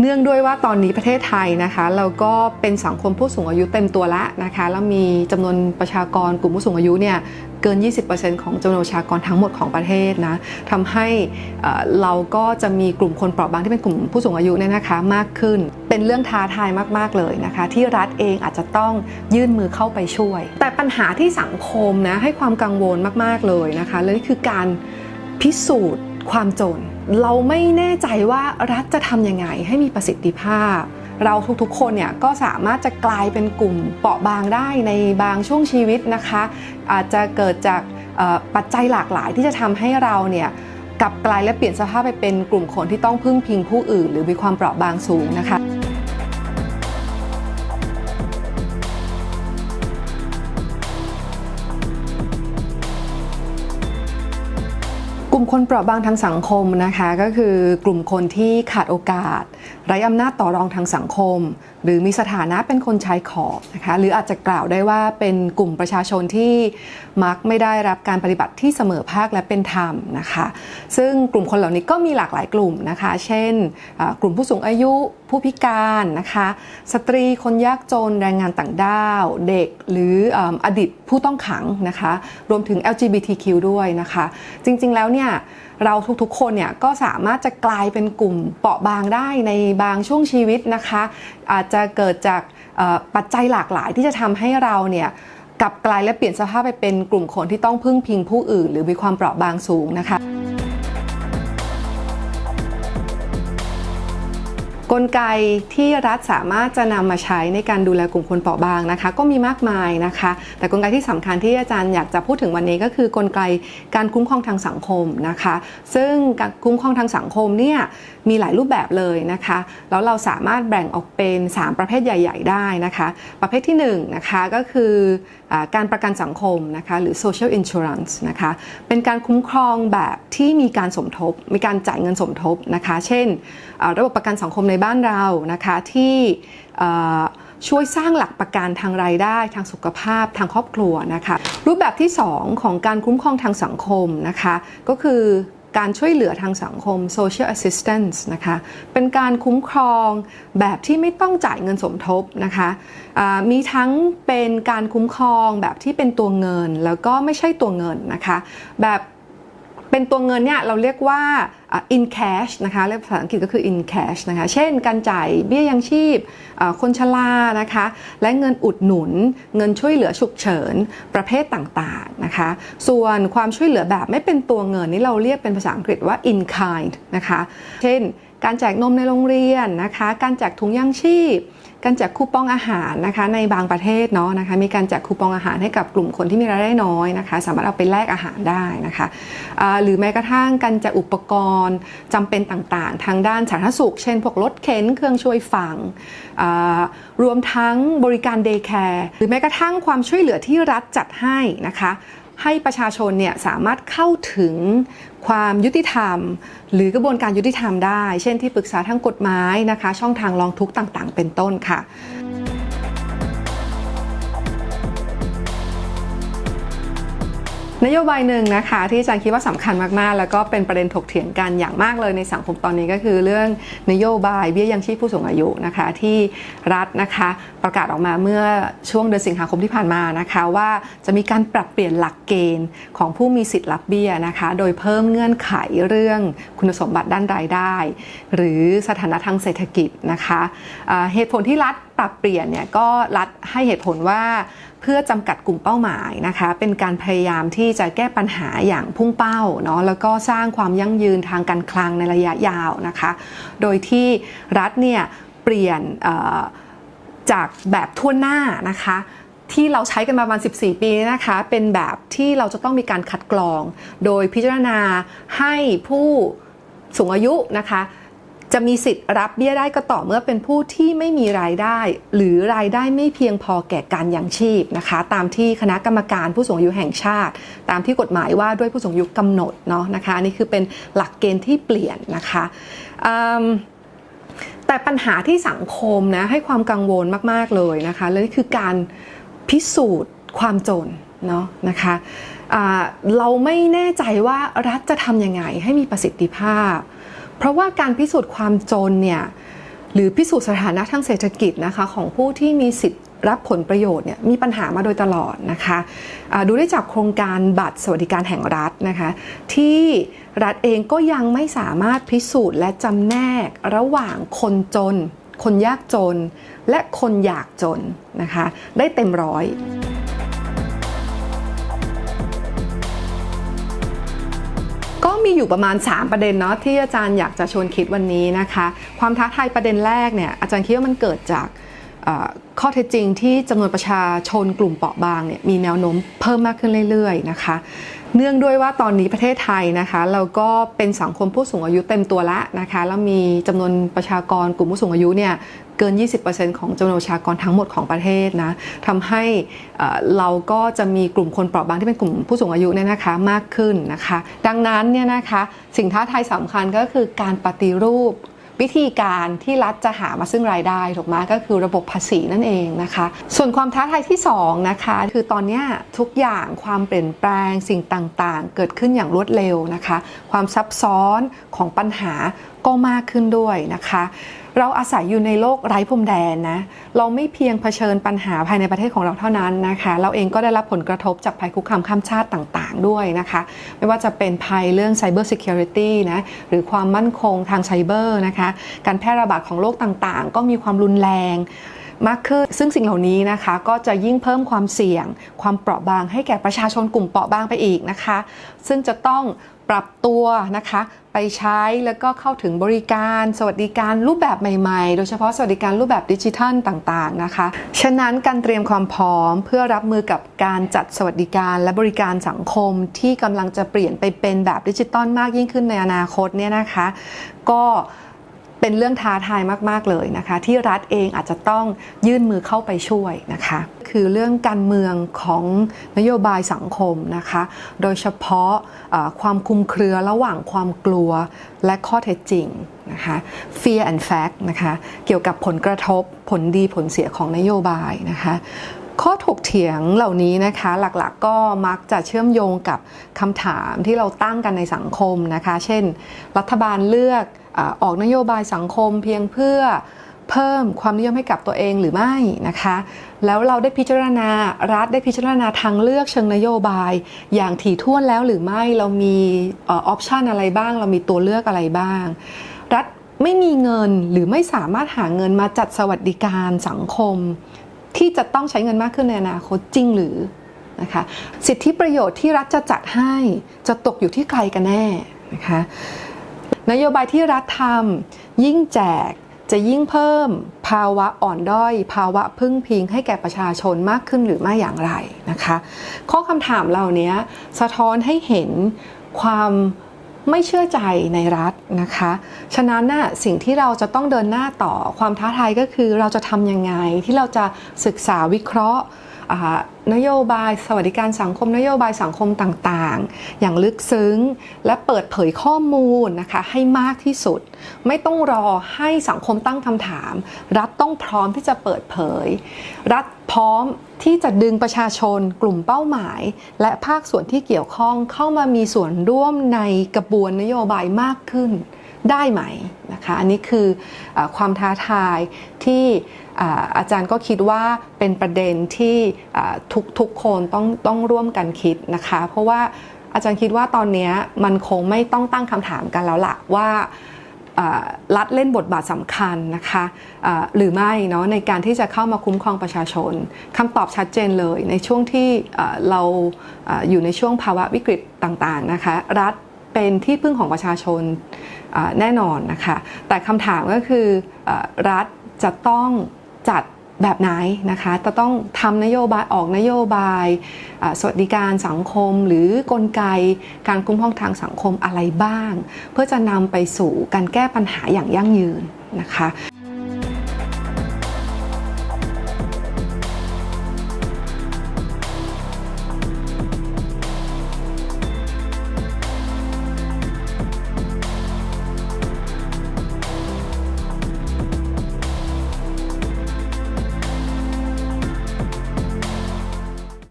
เนื่องด้วยว่าตอนนี้ประเทศไทยนะคะ เราก็เป็นสังคมผู้สูงอายุเต็มตัวแล้วนะคะแล้วมีจำนวนประชากรกลุ่มผู้สูงอายุเนี่ยเกิน 20%ของจำนวนประชากรทั้งหมดของประเทศนะทำให้เอ่อเราก็จะมีกลุ่มคนเปราะบางที่เป็นกลุ่มผู้สูงอายุเนี่ยนะคะมากขึ้น เป็นเรื่องท้าทายมาก ๆ เลยนะคะ ที่รัฐเองอาจจะต้องยื่นมือเข้าไปช่วย แต่ปัญหาที่สังคมนะให้ความกังวลมาก ๆ เลยนะคะเลยคือการพิสูจน์ ความจน เราไม่แน่ใจว่ารัฐจะทำยังไงให้มีประสิทธิภาพ เราทุกๆคนเนี่ยก็สามารถจะกลายเป็นกลุ่มเปราะบางได้ในบางช่วงชีวิตนะคะ อาจจะเกิดจากปัจจัยหลากหลายที่จะทำให้เราเนี่ยกลับกลายและเปลี่ยนสภาพไปเป็นกลุ่มคนที่ต้องพึ่งพิงผู้อื่น หรือมีความเปราะบางสูงนะคะ ลุ่มคนเปราะบางทางสังคมนะคะก็คือกลุ่มคนที่ขาดโอกาส ไร้อำนาจต่อรองทางสังคม หรือมีสถานะเป็นคนชายขอบนะคะหรืออาจจะกล่าวได้ว่าเป็นกลุ่มประชาชนที่มักไม่ได้รับการปฏิบัติที่เสมอภาคและเป็นธรรมนะคะซึ่งกลุ่มคนเหล่านี้ก็มีหลากหลายกลุ่มนะคะเช่น กลุ่มผู้สูงอายุผู้พิการนะคะสตรีคนยากจนแรงงานต่างด้าว เด็กหรือออดีตผู้ต้องขังนะคะรวมถึง LGBTQ ด้วยนะคะ จริงๆแล้วเนี่ยเราทุกๆ คนเนี่ยก็สามารถจะกลายเป็นกลุ่มเปราะบางได้ในบางช่วงชีวิตนะคะ อาจจะเกิดจากปัจจัยหลากหลายที่จะทำให้เราเนี่ยกลับกลายและเปลี่ยนสภาพไปเป็นกลุ่มคนที่ต้องพึ่งพิงผู้อื่น หรือมีความเปราะบางสูงนะคะ กลไกที่รัฐสามารถจะนำมาใช้ในการดูแลกลุ่มคนเปราะบางนะคะ ก็มีมากมายนะคะ แต่กลไกที่สำคัญที่อาจารย์อยากจะพูดถึงวันนี้ก็คือกลไกการคุ้มครองทางสังคมนะคะ ซึ่งการคุ้มครองทางสังคมเนี่ยมีหลายรูปแบบเลยนะคะ แล้วเราสามารถแบ่งออกเป็น 3 ประเภทใหญ่ ๆ ได้นะคะ ประเภทที่1นงนะคะก็คืออการประกันสังคมนะคะหรือ social insurance นะคะเป็นการคุ้มครองแบบที่มีการสมทบ มีการจ่ายเงินสมทบนะคะ เช่นระบบประกันสังคมในบ้านเรานะคะที่ช่วยสร้างหลักประกันทางรายได้ทางสุขภาพทางครอบครัวนะคะรูปแบบที่ 2 ของการคุ้มครองทางสังคมนะคะก็คือการช่วยเหลือทางสังคม social assistance นะคะเป็นการคุ้มครองแบบที่ไม่ต้องจ่ายเงินสมทบนะคะมีทั้งเป็นการคุ้มครองแบบที่เป็นตัวเงิน แล้วก็ไม่ใช่ตัวเงินนะคะแบบ เป็นตัวเงินเนี่ยเราเรียกว่า in cash นะคะเรียกภาษาอังกฤษก็คือ in cash นะคะ เช่น การจ่ายเบี้ยยังชีพคนชรานะคะ และเงินอุดหนุน เงินช่วยเหลือฉุกเฉินประเภทต่างๆนะคะ ส่วนความช่วยเหลือแบบไม่เป็นตัวเงินนี่เราเรียกเป็นภาษาอังกฤษว่า in kind นะคะ เช่น การแจกนมในโรงเรียนนะคะ การแจกถุงยังชีพ การแจกคูปองอาหารนะคะในบางประเทศเนาะนะคะมีการแจกคูปองอาหารให้กับกลุ่มคนที่มีรายได้น้อยนะคะ สามารถเอาไปแลกอาหารได้นะคะหรือแม้กระทั่งการแจกอุปกรณ์จำเป็นต่างๆ ทางด้านสาธารณสุข เช่นพวกรถเข็นเครื่องช่วยฟังรวมทั้งบริการเดย์แคร์หรือแม้กระทั่งความช่วยเหลือที่รัฐจัดให้นะคะ ให้ประชาชนเนี่ยสามารถเข้าถึงความยุติธรรม หรือกระบวนการยุติธรรมได้ เช่นที่ปรึกษาทางกฎหมายนะคะ ช่องทางร้องทุกข์ต่างๆ เป็นต้นค่ะ นโยบายหนึ่งนะคะที่อาจารย์คิดว่าสำคัญมากๆ แล้วก็เป็นประเด็นถกเถียงกันอย่างมากเลยในสังคมตอนนี้ก็คือเรื่องนโยบายเบี้ยยังชีพผู้สูงอายุนะคะที่รัฐนะคะประกาศออกมาเมื่อช่วงเดือนสิงหาคมที่ผ่านมานะคะว่าจะมีการปรับเปลี่ยนหลักเกณฑ์ของผู้มีสิทธิ์รับเบี้ยนะคะโดยเพิ่มเงื่อนไขเรื่องคุณสมบัติด้านรายได้ หรือสถานะทางเศรษฐกิจนะคะเหตุผลที่รัฐปรับเปลี่ยนเนี่ยก็รัฐให้เหตุผลว่าเพื่อจำกัดกลุ่มเป้าหมายนะคะ เป็นการพยายามที่จะแก้ปัญหาอย่างพุ่งเป้าเนาะแล้วก็สร้างความยั่งยืนทางการคลังในระยะยาวนะคะ โดยที่รัฐเนี่ยเปลี่ยนจากแบบทั่วหน้านะคะที่เราใช้กันมาประมาณ 14 ปีเนี่ยนะคะ เป็นแบบที่เราจะต้องมีการคัดกรอง โดยพิจารณาให้ผู้สูงอายุนะคะ จะมีสิทธิ์รับเบี้ยได้ก็ต่อเมื่อเป็นผู้ที่ไม่มีรายได้ หรือรายได้ไม่เพียงพอแก่การยังชีพนะคะ ตามที่คณะกรรมการผู้สูงอายุแห่งชาติ ตามที่กฎหมายว่าด้วยผู้สูงอายุกำหนดเนาะนะคะนี่คือเป็นหลักเกณฑ์ที่เปลี่ยนนะคะแต่ปัญหาที่สังคมนะให้ความกังวลมาก ๆ เลยนะคะและนี่คือการพิสูจน์ความจนเนาะนะคะอ่าเราไม่แน่ใจว่ารัฐจะทำยังไงให้มีประสิทธิภาพ เพราะว่าการพิสูจน์ความจนเนี่ยหรือพิสูจน์สถานะทางเศรษฐกิจนะคะของผู้ที่มีสิทธิ์รับผลประโยชน์เนี่ยมีปัญหามาโดยตลอดนะคะอ่าดูได้จากโครงการบัตรสวัสดิการแห่งรัฐนะคะที่รัฐเองก็ยังไม่สามารถพิสูจน์และจำแนกระหว่างคนจน คนยากจน และคนอยากจนนะคะได้เต็มร้อย ก็มีอยู่ประมาณ 3 ประเด็นเนาะที่อาจารย์อยากจะชวนคิดวันนี้นะคะ ความท้าทายประเด็นแรกเนี่ยอาจารย์คิดว่ามันเกิดจากข้อเท็จจริงที่จำนวนประชาชนกลุ่มเปราะบางเนี่ยมีแนวโน้มเพิ่มมากขึ้นเรื่อยๆนะคะเนื่องด้วยว่าตอนนี้ประเทศไทยนะคะเราก็เป็นสังคมผู้สูงอายุเต็มตัวละนะคะแล้วมีจำนวนประชากรกลุ่มผู้สูงอายุเนี่ย เกิน 20%ของจำนวนประชากรทั้งหมดของประเทศนะทำให้เราก็จะมีกลุ่มคนเปราะบางที่เป็นกลุ่มผู้สูงอายุเนี่ยนะคะมากขึ้นนะคะ ดังนั้นเนี่ยนะคะสิ่งท้าทายสำคัญก็คือการปฏิรูปวิธีการที่รัฐจะหามาซึ่งรายได้ถูกไหมก็คือระบบภาษีนั่นเองนะคะ ส่วนความท้าทายที่2นะคะคือตอนนี้ทุกอย่างความเปลี่ยนแปลงสิ่งต่างๆ เกิดขึ้นอย่างรวดเร็วนะคะ ความซับซ้อนของปัญหาก็มากขึ้นด้วยนะคะ เราอาศัยอยู่ในโลกไร้พรมแดนนะ เราไม่เพียงเผชิญปัญหาภายในประเทศของเราเท่านั้นนะคะ เราเองก็ได้รับผลกระทบจากภัยคุกคามข้ามชาติต่างๆด้วยนะคะ ไม่ว่าจะเป็นภัยเรื่อง Cyber Security นะหรือความมั่นคงทางไซเบอร์นะคะ การแพร่ระบาดของโรคต่างๆ ก็มีความรุนแรงมากขึ้น ซึ่งสิ่งเหล่านี้นะคะ ก็จะยิ่งเพิ่มความเสี่ยง ความเปราะบางให้แก่ประชาชนกลุ่มเปราะบางไปอีกนะคะ ซึ่งจะต้อง ปรับตัวนะคะไปใช้แล้วก็เข้าถึงบริการ สวัสดิการรูปแบบใหม่ๆ โดยเฉพาะสวัสดิการรูปแบบดิจิทัลต่างๆนะคะ ฉะนั้นการเตรียมความพร้อมเพื่อรับมือกับการจัดสวัสดิการและบริการสังคมที่กำลังจะเปลี่ยนไปเป็นแบบดิจิตอลมากยิ่งขึ้นในอนาคตเนี่ยนะคะ ก็ เป็นเรื่องท้าทายมาก ๆ เลยนะคะ ที่รัฐเองอาจจะต้องยื่นมือเข้าไปช่วยนะคะ คือเรื่องการเมืองของนโยบายสังคมนะคะ โดยเฉพาะความคุมเครือระหว่างความกลัวและข้อเท็จจริงนะคะ fear and fact นะคะ เกี่ยวกับผลกระทบผลดีผลเสียของนโยบายนะคะ ข้อถกเถียงเหล่านี้นะคะหลักๆก็มักจะเชื่อมโยงกับคำถามที่เราตั้งกันในสังคมนะคะ เช่น รัฐบาลเลือกอ่าออกนโยบายสังคมเพียงเพื่อเพิ่มความนิยมให้กับตัวเองหรือไม่นะคะ แล้วเราได้พิจารณารัฐได้พิจารณาทางเลือกเชิงนโยบาย อย่างถี่ถ้วนแล้วหรือไม่เรามีออปชันอะไรบ้าง เรามีตัวเลือกอะไรบ้าง รัฐไม่มีเงินหรือไม่สามารถหาเงินมาจัดสวัสดิการสังคม ที่จะต้องใช้เงินมากขึ้นในอนาคตจริงหรือนะคะสิทธิประโยชน์ที่รัฐจะจัดให้จะตกอยู่ที่ใครกันแน่นะคะนโยบายที่รัฐทำยิ่งแจกจะยิ่งเพิ่มภาวะอ่อนด้อย ภาวะพึ่งพิงให้แก่ประชาชนมากขึ้นหรือไม่อย่างไรนะคะ ข้อคำถามเหล่านี้สะท้อนให้เห็นความ ไม่เชื่อใจในรัฐนะคะ ฉะนั้นน่ะสิ่งที่เราจะต้องเดินหน้าต่อความท้าทายก็คือเราจะทำยังไงที่เราจะศึกษาวิเคราะห์นโยบายสวัสดิการสังคมนโยบายสังคมต่างๆ อย่างลึกซึ้งและเปิดเผยข้อมูลนะคะให้มากที่สุด ไม่ต้องรอให้สังคมตั้งคำถาม รัฐ ต้องพร้อมที่จะเปิดเผย รัฐพร้อมที่จะดึงประชาชนกลุ่มเป้าหมาย และภาคส่วนที่เกี่ยวข้องเข้ามามีส่วนร่วมในกระบวนนโยบายมากขึ้นได้ไหมนะคะอันนี้คืออความท้าทายที่อาจารย์ก็คิดว่าเป็นประเด็นที่ทุกทุกคนต้องต้องร่วมกันคิดนะคะ เพราะว่าอาจารย์คิดว่าตอนนี้มันคงไม่ต้องตั้งคำถามกันแล้วละว่า รัฐเล่นบทบาทสำคัญนะคะหรือไม่เนาะในการที่จะเข้ามาคุ้มครองประชาชนคำตอบชัดเจนเลยในช่วงที่เราออยู่ในช่วงภาวะวิกฤตต่างๆนะคะรัฐเป็นที่พึ่งของประชาชนแน่นอนนะคะแต่คำถามก็คืออรัฐจะต้องจัด แบบไหนนะคะจะต้องทำนโยบายออกนโยบายสวัสดิการสังคมหรือกลไกการคุ้มครองทางสังคมอะไรบ้าง เพื่อจะนำไปสู่การแก้ปัญหาอย่างยั่งยืนนะคะ